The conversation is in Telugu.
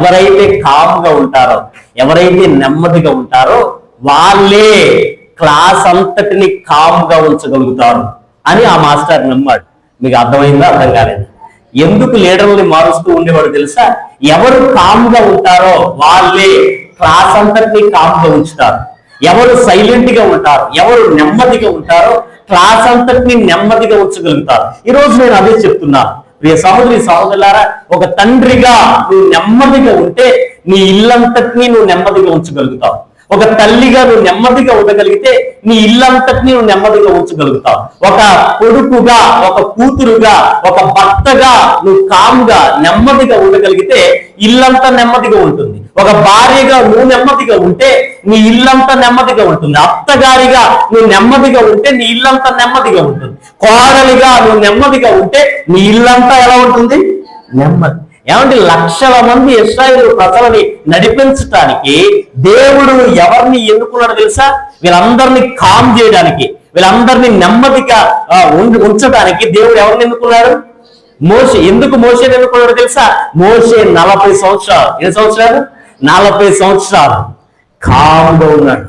ఎవరైతే కామ్గా ఉంటారో ఎవరైతే నెమ్మదిగా ఉంటారో వాళ్ళే క్లాస్ అంతటిని కామ్గా ఉంచగలుగుతారు అని ఆ మాస్టర్ నమ్మాడు. మీకు అర్థమైందా? అర్థం కాలేదు? ఎందుకు లీడర్ని మారుస్తూ ఉండేవాడు తెలుసా? ఎవరు కామ్గా ఉంటారో వాళ్ళే క్లాస్ అంతటిని కామ్గా ఉంచుతారు. ఎవరు సైలెంట్గా ఉంటారు ఎవరు నెమ్మదిగా ఉంటారో క్లాస్ అంతటిని నెమ్మదిగా ఉంచగలుగుతారు. ఈ రోజు నేను అదే చెప్తున్నాను ప్రియ సహోదరి సహోదరులారా ఒక తండ్రిగా నువ్వు నెమ్మదిగా ఉంటే నీ ఇల్లంతటినీ నువ్వు నెమ్మదిగా ఉంచగలుగుతావు. ఒక తల్లిగా నువ్వు నెమ్మదిగా ఉండగలిగితే నీ ఇల్లంతటినీ నువ్వు నెమ్మదిగా ఉంచగలుగుతావు. ఒక కొడుకుగా ఒక కూతురుగా ఒక భర్తగా నువ్వు కాముగా నెమ్మదిగా ఉండగలిగితే ఇల్లంతా నెమ్మదిగా ఉంటుంది. ఒక భార్యగా నువ్వు నెమ్మదిగా ఉంటే నీ ఇల్లంతా నెమ్మదిగా ఉంటుంది. అత్తగారిగా నువ్వు నెమ్మదిగా ఉంటే నీ ఇల్లంతా నెమ్మదిగా ఉంటుంది. కోడలిగా నువ్వు నెమ్మదిగా ఉంటే నీ ఇల్లంతా ఎలా ఉంటుంది? నెమ్మది. ఏమంటే లక్షల మంది ఇస్రాయిల్ ప్రజలని నడిపించటానికి దేవుడు ఎవరిని ఎన్నుకున్నాడు తెలుసా? వీళ్ళందరినీ కామ్ చేయడానికి వీళ్ళందరినీ నెమ్మదిగా ఉంచడానికి దేవుడు ఎవరిని ఎన్నుకున్నాడు? మోసే ఎందుకు మోసేని ఎన్నుకున్నాడు తెలుసా? మోసే నలభై సంవత్సరాలు. ఎన్ని సంవత్సరాలు? నలభై సంవత్సరాలు కామ్గా ఉన్నాడు.